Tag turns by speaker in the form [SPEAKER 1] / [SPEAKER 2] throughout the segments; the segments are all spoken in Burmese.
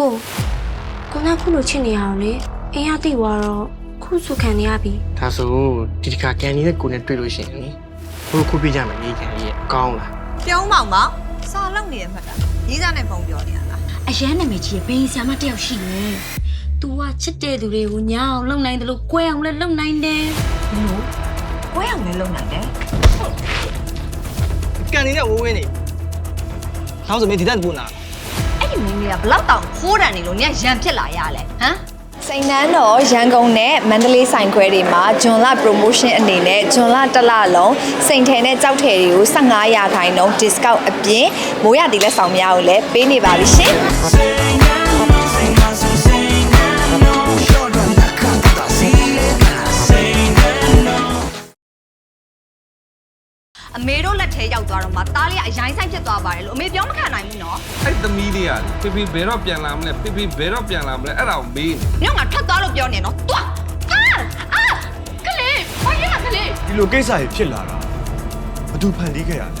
[SPEAKER 1] ကိုကိုကခုလိုချစ်နေရအောင်လေအင်းရတိသွားတော့ခုစုခံနေရပြီ
[SPEAKER 2] ဒါဆိုဒီတစ်ခါကန်ဒီနဲ့ကိုနဲ့တွေ့လို့ရှိရင်လေဘိုးခုပြကြမယ်ဒီကန်ဒီရဲ့အကောင်းလား
[SPEAKER 3] ပြုံးမောင်မောင်စာလောက်နေရမှတ်တာရေးစားနဲ့ပုံပြောနေရလား
[SPEAKER 4] အရန်နာမည်ကြီးရဲ့ဘိန်းဆရာမတစ်ယောက်ရှိတယ်။ तू ကချစ်တဲ့သူတွေကိုညာအောင်လုပ်နိုင်တယ်လို့꿰အောင်လည်းလုပ်နိုင်တယ်
[SPEAKER 3] လို့ကိုယ်အောင်လည်းလုံနိုင်တယ်
[SPEAKER 2] ကန်ဒီနဲ့ဝဝင်းနေနောက်ဆိုမင်းဒီတက်ပူနာ
[SPEAKER 3] အဲ့ဒီမင်းကြီးကဘလောက်တောင်ခိုးတန်နေလို့ညရံဖြစ်လာရလဲဟမ်
[SPEAKER 5] စိန်နန်းတော်ရန်ကုန်နဲ့မန္တလေးဆိုင်ခွဲတွေမှာဂျွန်လ promotion အနေနဲ့ဂျွန်လတစ်လလုံးစိန်ထဲနဲ့ကြောက်ထည်တွေကို15ရာခိုင်နှုန်း discount အပြင်မိုးရတီလက်ဆောင်များကိုလည်းပေးနေပါပြီရှင်
[SPEAKER 3] အမေတို့လက်ထဲရောက်သွားတော့မှတားလေးကအရင်ဆိုင်ဖြစ်သွားပါတယ်လို့အမေပြောမခံနိုင်ဘူးနော်
[SPEAKER 6] အဲ့သမီးလေးကလေဖေဖေဘယ်တော့ပြန်လာမလဲဖေဖေဘယ်တော့ပြန်လာမလဲအဲ့ဒါကိုမေးနေ
[SPEAKER 3] ညောင်ကထွက်သွားလို့ပြောနေနော်တွားအာအာကလေးဘာရကလေး
[SPEAKER 7] ဒီလိုကိစ္စကြီးဖြစ်လာတာဘသူဖန်တီးခဲ့ရလဲ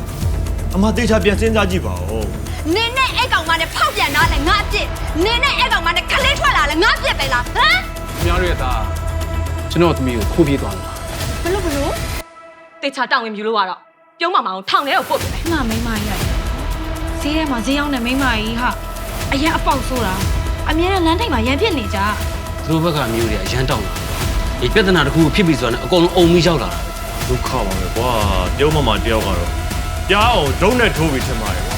[SPEAKER 7] အမတေချာပြန်စဉ်းစားကြည့်ပါဦး
[SPEAKER 3] နင်းနဲ့အဲ့ကောင်မနဲ့ဖောက်ပြန်လာလဲငါအပြစ်နင်းနဲ့အဲ့ကောင်မနဲ့ခလေးထွက်လာလဲငါအပြစ်ပဲလားဟမ်။
[SPEAKER 8] များရဲ့သားကျွန်တော်သမီးကိုခိုးပြေးသွားတာ
[SPEAKER 3] ဘလို့ဘလို့
[SPEAKER 9] တေချာတောင်းဝင်မြူလို့ကတော့ ပြုံးမမအောင်ထောင်ထဲကိုပို့ပြမယ်။
[SPEAKER 4] ငါမိန်းမကြီးရတယ်။ဈေးထဲမှာဈေးရောက်နေမိန်းမကြီးဟာအရင်အပေါက်ဆိုတာအမြဲတမ်းလမ်းထိပ်မှာရန်ဖြစ်နေကြ။
[SPEAKER 8] သူတို့ဘက်ကမျိုးတွေကရမ်းတောင်းတာ။ဒီပြဿနာတစ်ခုကိုဖြစ်ပြီဆိုတာနဲ့အကုန်လုံးအုံပြီးရောက်လာတာ
[SPEAKER 7] ဒုက္ခပါပဲကွာတယောက်မှမတယောက်ကတော့ကြားအောင်ဒုံးနဲ့ထိုးပြီးထင်ပါတယ်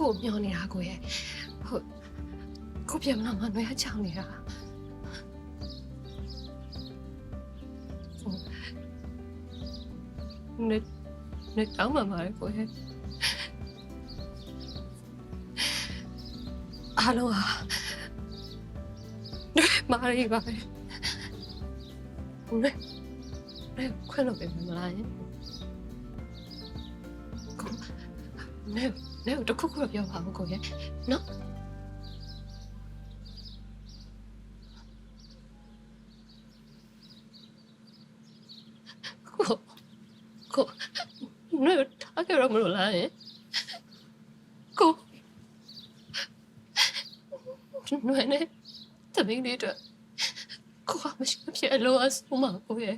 [SPEAKER 7] က
[SPEAKER 9] ကိုကိုမျောနေတာကိုရဲ့ဟုတ်ကိုပြန်မလာမှနွေကချောင်းနေတာဟုတ်နွေနွေတောင်းမှမှာလေကိုရဲ့အားလုံးဟာနွေမာရီပါပဲနွေနွေခွင့်လို့ပြန်မလာ နေနေတခုခုပြောပါဦးကိုရဲ့နော်ကိုကိုနေထားကြရမလို့လားယကိုနွေနဲ့တမင်းလေးတော့ကိုကမရှိမဖြစ်အလိုအဆုံးမကိုရဲ့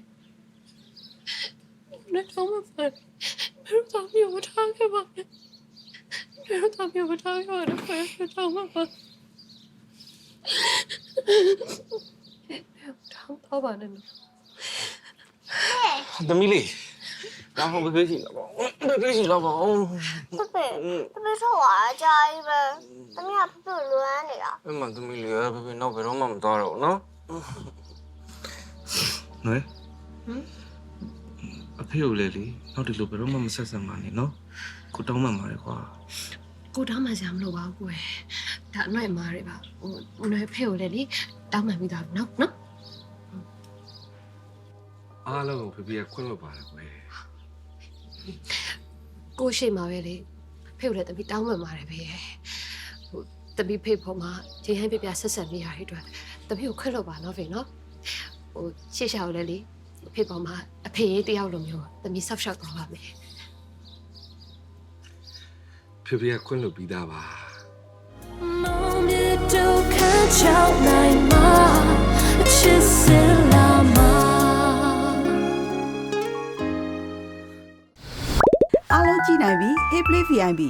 [SPEAKER 9] နေတော့မဖက်ဘယ်တော့မှမထားခဲ့ပါနဲ့ဘယ်တော့မှမ ထားခဲ့ပါနဲ့ဘယ်တော့မှမထောင်းတော့ပါနဲ့နော်
[SPEAKER 2] သမီးလေးဒါဟောဘယ်ကြီးလောက်ပါဘယ်ကြီးလောက်ပါ
[SPEAKER 10] ဖေဖေဖေဖေထွက်သွားအကြာကြီးပဲတမီးကဖေဖေလွမ်းနေတာ
[SPEAKER 2] အဲ့မှသမီးလေးဘယ်ဘယ်နောက်ဘယ်တော့မှမသွားတော့ဘူးနော်နွေအဖေကိုလေလေနောက်ဒီလိုဘယ်တော့မှမဆက်ဆံပါနဲ့နော်ကိုတောင်းမှမှာလေကွာ
[SPEAKER 9] ကိုတောင်းမှစရာမလိုပါဘူးကိုယ်ဒါအနိုင်မားတွေပါဟိုနွယ်ဖေကိုလည်းလေတောင်းမှပြီးသားနော်နော်
[SPEAKER 6] အားလုံးကိုဖေဖေကခွင့်လွှတ်ပါတယ်ကွယ်
[SPEAKER 9] ကိုရှိမှာပဲလေဖေကိုလည်းတပီတောင်းမှမာတယ်ပဲဟိုတပီဖေဖို့မှာချိန်ဟိုင်းပြပြဆက်ဆက်နေရတဲ့အတွက်တပီကိုခွင့်လို့ပါနော်ဖေနော်ဟိုရှေ့ရှာကိုလည်းလေဖေပေါ်မှာအဖေရေးတယောက်လိုမျိုးတပီဆောက်ရှောက်သွားပါမယ်
[SPEAKER 6] ဖေဖေကခွင့်လွှတ်ပြီးသားပါ
[SPEAKER 11] အားလုံးကြည့်နိုင်ပြီ Hey Play VIP